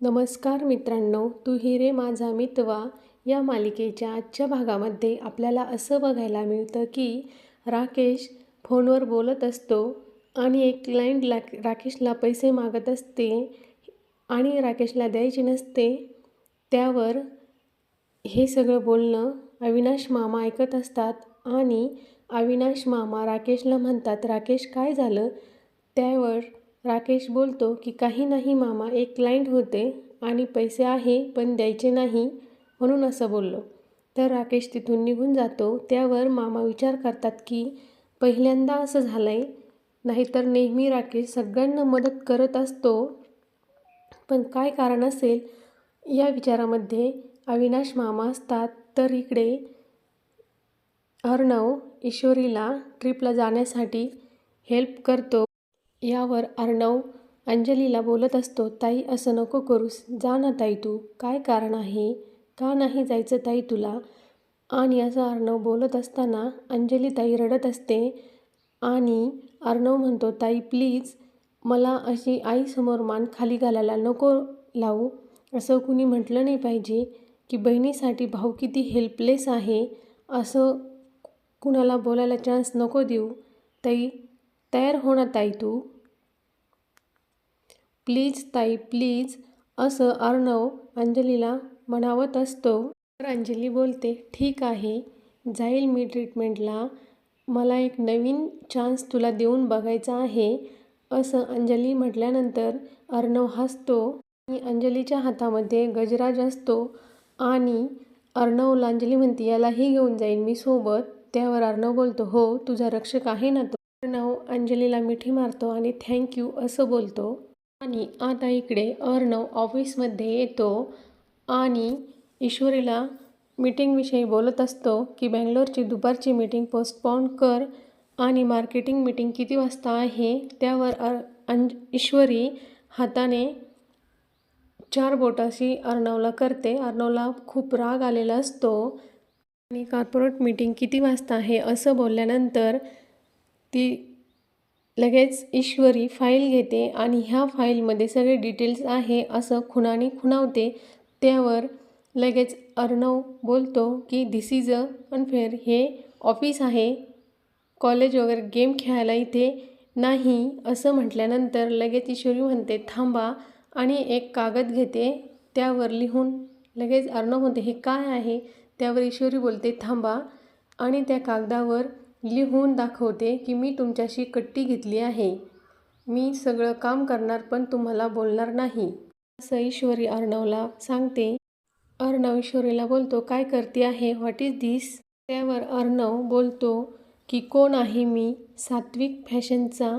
नमस्कार मित्रांनो तू हिरे माझा मितवा. या मालिकेच्या आजच्या भागामध्ये आपल्याला असं बघायला मिळतं की राकेश फोनवर बोलत असतो आणि एक क्लायंट ला राकेशला पैसे मागत असते आणि राकेशला द्यायचे नसते. त्यावर हे सगळं बोलणं अविनाश मामा ऐकत असतात आणि अविनाश मामा राकेशला म्हणतात राकेश काय झालं? त्यावर राकेश बोलतो की काही नाही मामा एक क्लायंट होते आणि पैसे आहे पण द्यायचे नाही म्हणून असं बोललो. तर राकेश तिथून निघून जातो. त्यावर मामा विचार करतात की पहिल्यांदा असं झालं आहे नाहीतर नेहमी राकेश सगळ्यांना मदत करत असतो. पण काय कारण असेल? या विचारामध्ये अविनाश मामा असतात. तर इकडे अर्णव ईश्वरीला ट्रिपला जाण्यासाठी हेल्प करतो. यावर अर्णव अंजलीला बोलत असतो ताई असं नको करूस. जा ना ताई तू. काय कारण आहे? का नाही जायचं ताई तुला? आणि असं अर्णव बोलत असताना अंजली ताई रडत असते. आणि अर्णव म्हणतो ताई प्लीज मला अशी आईसमोर मान खाली घालायला नको लावू. असं कुणी म्हटलं नाही पाहिजे की बहिणीसाठी भाऊ किती हेल्पलेस आहे. असं कुणाला बोलायला चान्स नको देऊ. ताई तयार हो ना ताई तू. प्लीज ताई प्लीज असं अर्णव अंजलीला म्हणावत असतो. तर अंजली बोलते ठीक आहे जाईल मी ट्रीटमेंटला मला एक नवीन चान्स तुला देऊन बघायचा आहे असं अंजली म्हटल्यानंतर अर्णव हसतो. आणि अंजलीच्या हातामध्ये गजराज असतो. आणि अर्णवला अंजली म्हणते यालाही घेऊन जाईन मी सोबत. त्यावर अर्णव बोलतो हो तुझा रक्षक आहे ना तो. अर्णव अंजलीला मिठी मारतो आणि थँक्यू असं बोलतो. आणि आता इकडे अर्णव ऑफिसमध्ये येतो आणि ईश्वरीला मीटिंगविषयी बोलत असतो की बँगलोरची दुपारची मीटिंग पोस्टपॉन कर आणि मार्केटिंग मीटिंग किती वाजता आहे? त्यावर अर अंज ईश्वरी हाताने चार बोटाशी अर्णवला करते. अर्णवला खूप राग आलेला असतो. आणि कॉर्पोरेट मीटिंग किती वाजता आहे? असं बोलल्यानंतर ती लगेच ईश्वरी फाईल घेते आणि ह्या फाईलमध्ये सगळे डिटेल्स आहे असं खुणाने खुणावते त्यावर लगेच अर्णव बोलतो की धिस इज अ अनफेअर हे ऑफिस आहे. कॉलेज वगैरे गेम खेळायला इथे नाही. असं म्हटल्यानंतर लगेच ईश्वरी म्हणते थांबा. आणि एक कागद घेते. त्यावर लिहून लगेच अर्णव म्हणते हे काय आहे? त्यावर ईश्वरी बोलते थांबा. आणि त्या कागदावर लिहून दाखवते की मी तुमच्याशी कट्टी घेतली आहे. मी सगळं काम करणार पण तुम्हाला बोलणार नाही. असं ईश्वरी अर्णवला सांगते. अर्णव ईश्वरीला बोलतो काय करते आहे? व्हॉट इज दिस त्यावर अर्णव बोलतो की कोण आहे मी? सात्विक फॅशनचा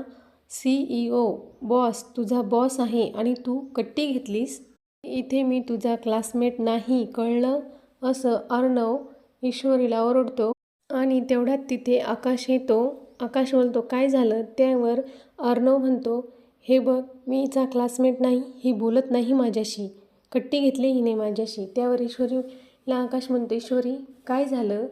सी ई ओ बॉस. तुझा बॉस आहे आणि तू कट्टी घेतलीस? इथे मी तुझा क्लासमेट नाही. कळलं? असं अर्णव ईश्वरीला ओरडतो. आणि तेवढ्यात तिथे आकाश येतो. आकाश बोलतो काय झालं त्यावर अर्णव म्हणतो हे बघ मी हिचा क्लासमेट नाही ही बोलत नाही माझ्याशी. कट्टी घेतली हिने माझ्याशी. त्यावर ईश्वरीला आकाश म्हणतो ईश्वरी काय झालं?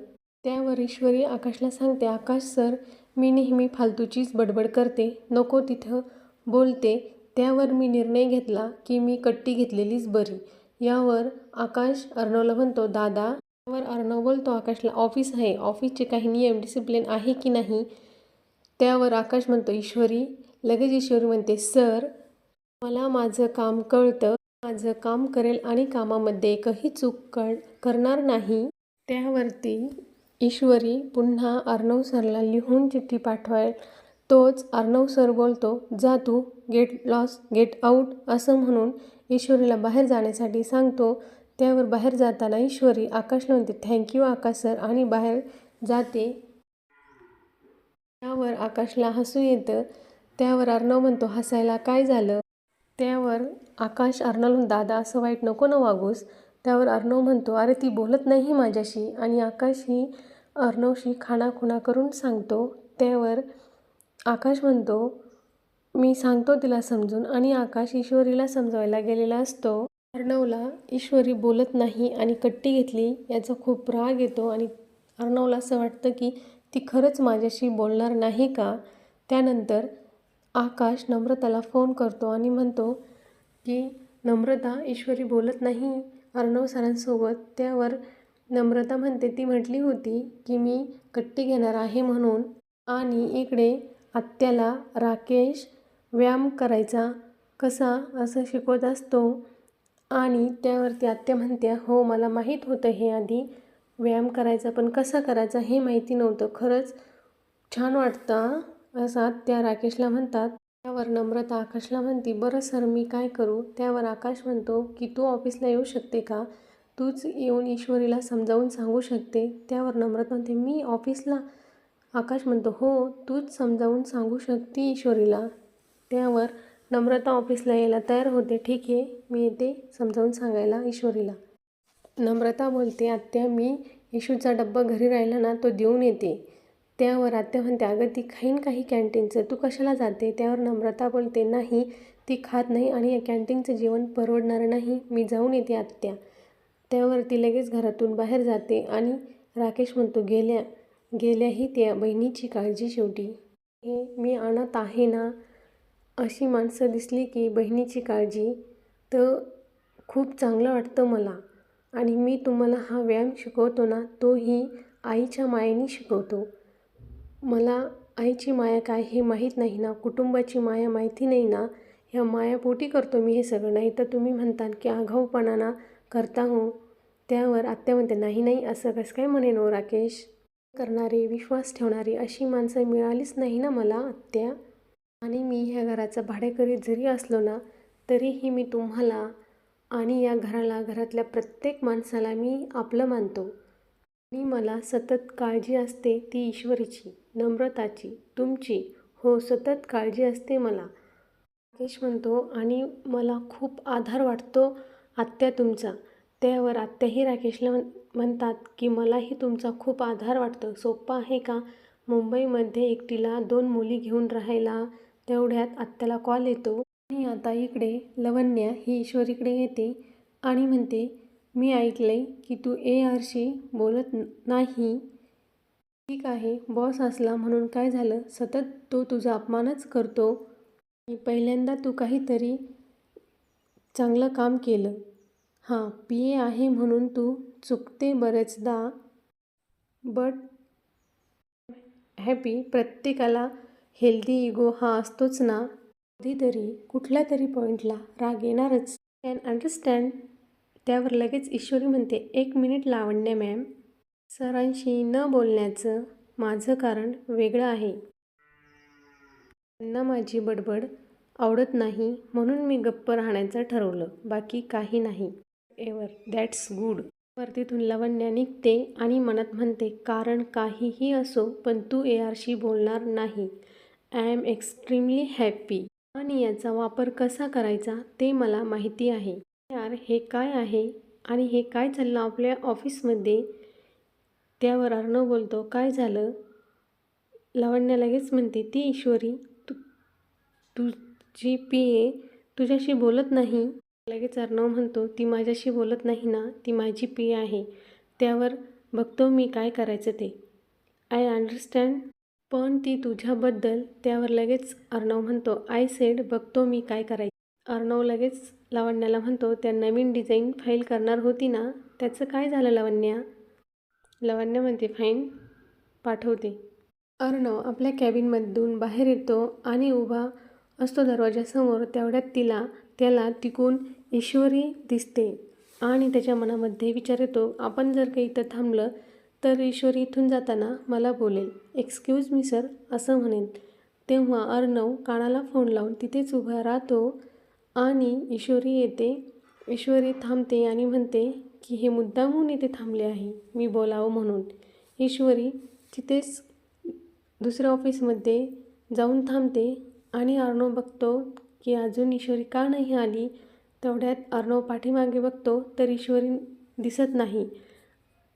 त्यावर ईश्वरी आकाशला सांगते आकाश सर मी नेहमी फालतूचीच बडबड करते नको तिथं बोलते. त्यावर मी निर्णय घेतला की मी कट्टी घेतलेलीच बरी. यावर आकाश अर्णवला म्हणतो दादा वर अर्णव बोलतो आकाशला ऑफिस आहे. ऑफिसचे काही नियम डिसिप्लिन आहे की नाही? त्यावर आकाश म्हणतो ईश्वरी. लगेच ईश्वरी म्हणते सर मला माझं काम कळतं. माझं काम करेल आणि कामामध्ये एकही चूक कळ करणार नाही. त्यावरती ईश्वरी पुन्हा अर्णव सरला लिहून चिठ्ठी पाठवाय तोच अर्णव सर बोलतो जा तू गेट लॉस गेट आऊट असं म्हणून ईश्वरीला बाहेर जाण्यासाठी सांगतो. त्यावर बाहेर जाताना ईश्वरी आकाशला म्हणते थँक्यू आकाश सर आणि बाहेर जाते. त्यावर आकाशला हसू येतं. त्यावर अर्णव म्हणतो हसायला काय झालं? त्यावर आकाश अर्णव दादा असं वाईट नको ना वागूस. त्यावर अर्णव म्हणतो अरे ती बोलत नाही माझ्याशी. आणि आकाश ही अर्णवशी खाणाखुणा करून सांगतो. त्यावर आकाश म्हणतो मी सांगतो तिला समजून. आणि आकाश ईश्वरीला समजवायला गेलेला असतो. अर्णवला ईश्वरी बोलत नाही आणि कट्टी घेतली याचा खूप राग येतो आणि अर्णवला असं वाटतं की ती खरंच माझ्याशी बोलणार नाही का? त्यानंतर आकाश नम्रताला फोन करतो आणि म्हणतो की नम्रता ईश्वरी बोलत नाही. अर्णव सरांसोबत त्यावर नम्रता म्हणते. ती म्हटली होती की मी कट्टी घेणार आहे म्हणून आणि इकडे आत्याला राकेश व्यायाम करायचा कसा असं शिकवत असतो आणि त्यावरती आत्या म्हणत्या हो मला माहीत होतं हे आधी व्यायाम करायचा पण कसा करायचा हे माहिती नव्हतं. खरंच छान वाटतं असं आत्या राकेशला म्हणतात. त्यावर नम्रता आकाशला म्हणते बरं सर मी काय करू त्यावर आकाश म्हणतो की तू ऑफिसला येऊ शकते का? तूच येऊन ईश्वरीला समजावून सांगू शकते त्यावर नम्रता म्हणते मी ऑफिसला आकाश म्हणतो हो तूच समजावून सांगू शकते ईश्वरीला त्यावर नम्रता ऑफिसला यायला तयार होते. ठीक आहे मी येते समजावून सांगायला ईश्वरीला. नम्रता बोलते आत्या मी येशूचा डब्बा घरी राहिला ना तो देऊन येते. त्यावर आत्या म्हणते अगं ती खाईन काही कॅन्टीनचं? तू कशाला जाते? त्यावर नम्रता बोलते नाही ती खात नाही आणि या कॅन्टीनचं जेवण परवडणारं नाही. मी जाऊन येते आत्या. त्यावर ती लगेच घरातून बाहेर जाते आणि राकेश म्हणतो गेल्या गेल्याही त्या बहिणीची काळजी शेवटी. हे मी आणत आहे ना अशी माणसं दिसली की बहिणीची काळजी तर खूप चांगलं वाटतं मला. आणि मी तुम्हाला हा व्यायाम शिकवतो ना तोही आईच्या मायेने शिकवतो. मला आईची माया काय हे माहीत नाही ना कुटुंबाची माया माहिती नाही ना ह्या मायापोटी करतो मी हे सगळं. नाही तर तुम्ही म्हणतात की आगाऊपणाना करता हो त्यावर आत्या म्हणते नाही नाही असं कसं काय म्हणेन हो राकेश? करणारी विश्वास ठेवणारी अशी माणसं मिळालीच नाही ना मला आत्या. आणि मी ह्या घराचं भाडेकरी जरी असलो ना तरीही मी तुम्हाला आणि या घराला घरातल्या प्रत्येक माणसाला मी आपलं मानतो. आणि मला सतत काळजी असते ती ईश्वरीची नम्रताची तुमची. हो सतत काळजी असते मला. राकेश म्हणतो आणि मला खूप आधार वाटतो आत्या तुमचा. त्यावर आत्याही राकेशला म्हण म्हणतात की मलाही तुमचा खूप आधार वाटतो. सोपा आहे का? मुंबईमध्ये एकटीला दोन मुली घेऊन राहायला तेवढ्यात आत्याला कॉल येतो. आणि आता इकडे लवण्या ही ईश्वरीकडे येते आणि म्हणते मी ऐकले की तू ए आरशी बोलत नाही. ठीक आहे बॉस असला म्हणून काय झालं? सतत तो तुझा अपमानच करतो. आणि पहिल्यांदा तू काहीतरी चांगलं काम केलं. हां पी ए आहे म्हणून तू चुकते बरेचदा. बट हॅपी प्रत्येकाला हेल्दी इगो हा असतोच ना? कधीतरी कुठल्या तरी पॉईंटला राग येणारच. कॅन अंडरस्टँड त्यावर लगेच ईश्वरी म्हणते एक मिनिट लावण्य मॅम सरांशी न बोलण्याचं माझं कारण वेगळं आहे. त्यांना माझी बडबड आवडत नाही म्हणून मी गप्प राहण्याचं ठरवलं. बाकी काही नाही. एवर दॅट्स गुड वर लावण्या निघते आणि मनात म्हणते कारण काहीही असो पण तू ए आरशी बोलणार नाही. आय एम एक्स्ट्रीमली हॅप्पी आणि याचा वापर कसा करायचा ते मला माहिती आहे. यार हे काय आहे? आणि हे काय चाललं आपल्या ऑफिसमध्ये? त्यावर अर्णव बोलतो काय झालं? लावण्या लगेच म्हणते ती ईश्वरी तू तुझी पी ए तुझ्याशी बोलत नाही? लगेच अर्णव म्हणतो ती माझ्याशी बोलत नाही ना ती माझी पी आहे. त्यावर बघतो मी काय करायचं ते. आय अंडरस्टँड पण ती तुझ्याबद्दल त्यावर लगेच अर्णव म्हणतो आय सेड बघतो मी काय करायचं. अर्णव लगेच लावण्याला म्हणतो त्या नवीन डिझाईन फाईल करणार होती ना त्याचं काय झालं लावण्या? लावण्या म्हणते फाईन पाठवते. अर्णव आपल्या कॅबिनमधून बाहेर येतो आणि उभा असतो दरवाजासमोर तेवढ्यात तिला त्याला तिकून ईश्वरी दिसते आणि त्याच्या मनामध्ये विचार येतो आपण जर काही इथं थांबलं तर ईश्वरी इथून जाताना मला बोलेल एक्सक्यूज मी सर असं म्हणेन. तेव्हा अर्णव कानाला फोन लावून तिथेच उभा राहतो आणि ईश्वरी येते. ईश्वरी थांबते आणि म्हणते की हे मुद्दामहून इथे थांबले आहे मी बोलावं म्हणून. ईश्वरी तिथेच दुसऱ्या ऑफिसमध्ये जाऊन थांबते आणि अर्णव बघतो की अजून ईश्वरी का नाही आली. तेवढ्यात अर्णव पाठीमागे बघतो तर ईश्वरी दिसत नाही.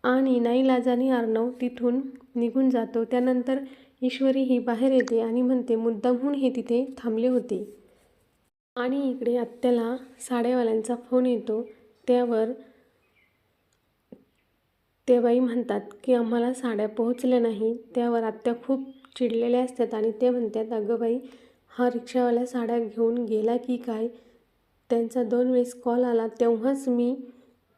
आणि नाईलाजाने अर्णव तिथून निघून जातो. त्यानंतर ईश्वरी ही बाहेर येते आणि म्हणते मुद्दामहून हे तिथे थांबले होते. आणि इकडे आत्याला साड्यावाल्यांचा फोन येतो. त्यावर ते बाई म्हणतात की आम्हाला साड्या पोहोचल्या नाही. त्यावर आत्या खूप चिडलेल्या असतात आणि ते म्हणतात अगं बाई हा रिक्षावाला साड्या घेऊन गेला की काय? त्यांचा दोन वेळेस कॉल आला तेव्हाच मी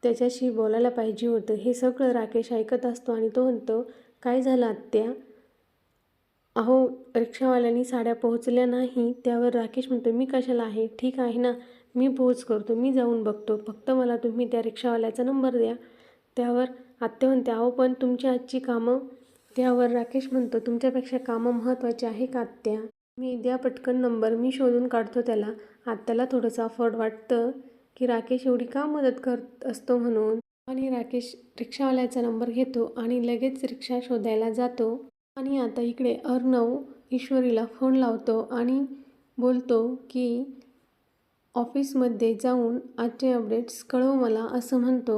त्याच्याशी बोलायला पाहिजे होतं. हे सगळं राकेश ऐकत असतो आणि तो म्हणतो काय झालं आत्या? अहो रिक्षावाल्यांनी साड्या पोहोचल्या नाही. त्यावर राकेश म्हणतो मी कशाला आहे? ठीक आहे ना. मी पोहोच करतो. मी जाऊन बघतो. फक्त मला तुम्ही त्या रिक्षावाल्याचा नंबर द्या. त्यावर आत्या म्हणते अहो पण तुमची आजची कामं त्यावर राकेश म्हणतो तुमच्यापेक्षा कामं महत्त्वाची आहे का आत्या? मी द्या पटकन नंबर. मी शोधून काढतो त्याला. आत्याला थोडंसं अफर्ड वाटतं. की राकेश एवढी का मदत करत असतो म्हणून? आणि राकेश रिक्षावाल्याचा नंबर घेतो आणि लगेच रिक्षा शोधायला जातो. आणि आता इकडे अर्णव ईश्वरीला फोन लावतो आणि बोलतो की ऑफिसमध्ये जाऊन आजचे अपडेट्स कळव मला असं म्हणतो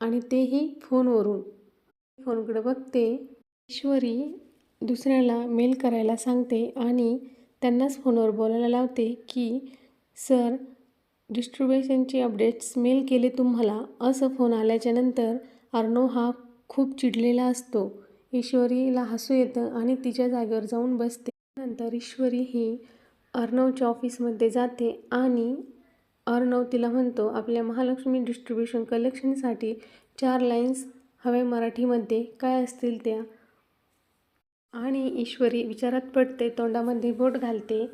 आणि तेही फोनवरून. फोनकडे बघते ईश्वरी दुसऱ्याला मेल करायला सांगते आणि त्यांनाच फोनवर बोलायला लावते की सर डिस्ट्रिब्युशनची अपडेट्स मेल केले तुम्हाला? असं फोन आल्याच्यानंतर अर्णव हा खूप चिडलेला असतो. ईश्वरीला हसू येतं आणि तिच्या जागेवर जाऊन बसते. नंतर ईश्वरी ही अर्णवच्या ऑफिसमध्ये जाते आणि अर्णव तिला म्हणतो आपल्या महालक्ष्मी डिस्ट्रीब्युशन कलेक्शनसाठी चार लाईन्स हवे मराठीमध्ये. काय असतील त्या? आणि ईश्वरी विचारात पडते तोंडामध्ये बोट घालते.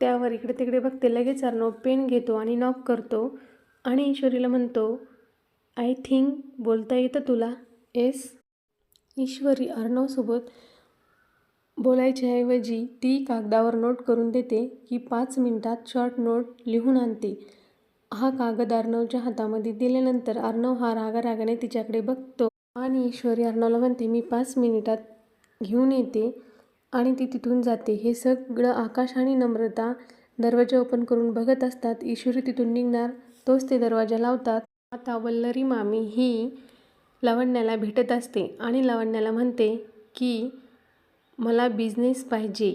त्यावर इकडे तिकडे बघते लगेच अर्णव पेन घेतो आणि नॉक करतो. आणि ईश्वरीला म्हणतो आय थिंक बोलता येतं तुला? येस ईश्वरी अर्णवसोबत बोलायच्याऐवजी ती कागदावर नोट करून देते की पाच मिनिटात शॉर्ट नोट लिहून आणते. हा कागद अर्णवच्या हातामध्ये दिल्यानंतर अर्णव हा रागारागाने तिच्याकडे बघतो. आणि ईश्वरी अर्णवला म्हणते मी पाच मिनिटात घेऊन येते. आणि ती तिथून जाते. हे सगळं आकाश आणि नम्रता दरवाजा ओपन करून बघत असतात. ईश्वरी तिथून निघणार तोच ते दरवाजा लावतात. आता वल्लरी मामी ही लावण्याला भेटत असते आणि लावण्याला म्हणते की मला बिझनेस पाहिजे.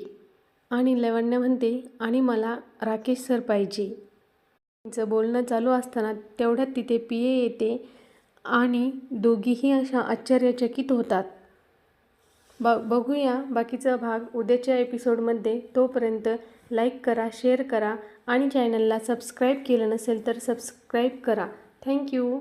आणि लावण्य म्हणते आणि मला राकेश सर पाहिजे. त्यांचं बोलणं चालू असताना तेवढ्यात तिथे पिये येते आणि दोघीही अशा आश्चर्यचकित होतात. ब बघूया बाकीचा भाग उद्याच्या एपिसोडमध्ये तोपर्यंत लाईक करा शेअर करा आणि चॅनलला सबस्क्राईब केलं नसेल तर सबस्क्राईब करा. थँक्यू